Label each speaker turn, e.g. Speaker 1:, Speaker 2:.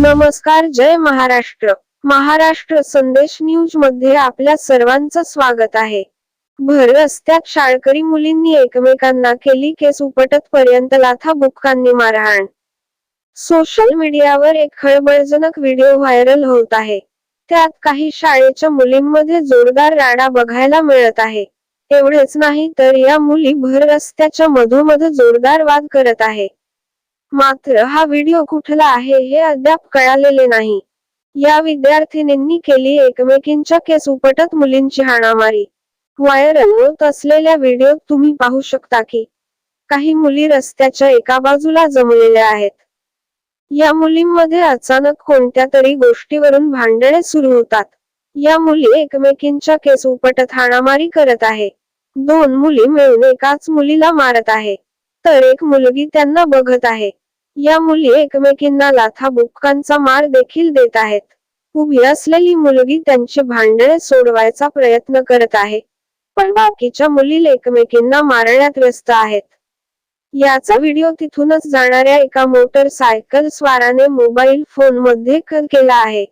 Speaker 1: नमस्कार जय महाराष्ट्र. महाराष्ट्र संदेश न्यूजमध्ये आपल्या सर्वांचं स्वागत आहे. भर रस्त्यात शाळकरी मुलींनी एकमेकांना केली केस उपटत पर्यंत लाथा बुक्कांनी मारहाण. सोशल मीडियावर एक खळबळजनक व्हिडिओ व्हायरल होत आहे. त्यात काही शाळेच्या मुलींमध्ये जोरदार राडा बघायला मिळत आहे. एवढेच नाही तर या मुली भर रस्त्याच्या मधोमध जोरदार वाद करत आहे. मात्र हा व्हिडिओ कुठला आहे हे अद्याप कळालेले नाही. या विद्यार्थिनींनी केली एकमेकींच्या केस उपटत मुलींची हाणामारी. व्हायरल होत असलेल्या व्हिडिओत तुम्ही पाहू शकता की काही मुली रस्त्याच्या एका बाजूला जमलेल्या आहेत. या मुलींमध्ये अचानक कोणत्या तरी गोष्टीवरून भांडणे सुरू होतात. या मुली एकमेकींच्या केस उपटत हाणामारी करत आहे. दोन मुली मिळून एकाच मुलीला मारत आहे. तर एक मुलगी त्यांना बघत आहे. या मुली एकमेकींना लाथा बुक्कांचा मार देखील देत आहेत. उभी असलेली मुलगी त्यांचे भांडणे सोडवायचा प्रयत्न करत आहे. पण बाकीच्या मुली एकमेकींना मारण्यात व्यस्त आहेत. याचा व्हिडिओ तिथूनच जाणाऱ्या एका मोटरसायकल स्वाराने मोबाईल फोनमध्ये केला आहे.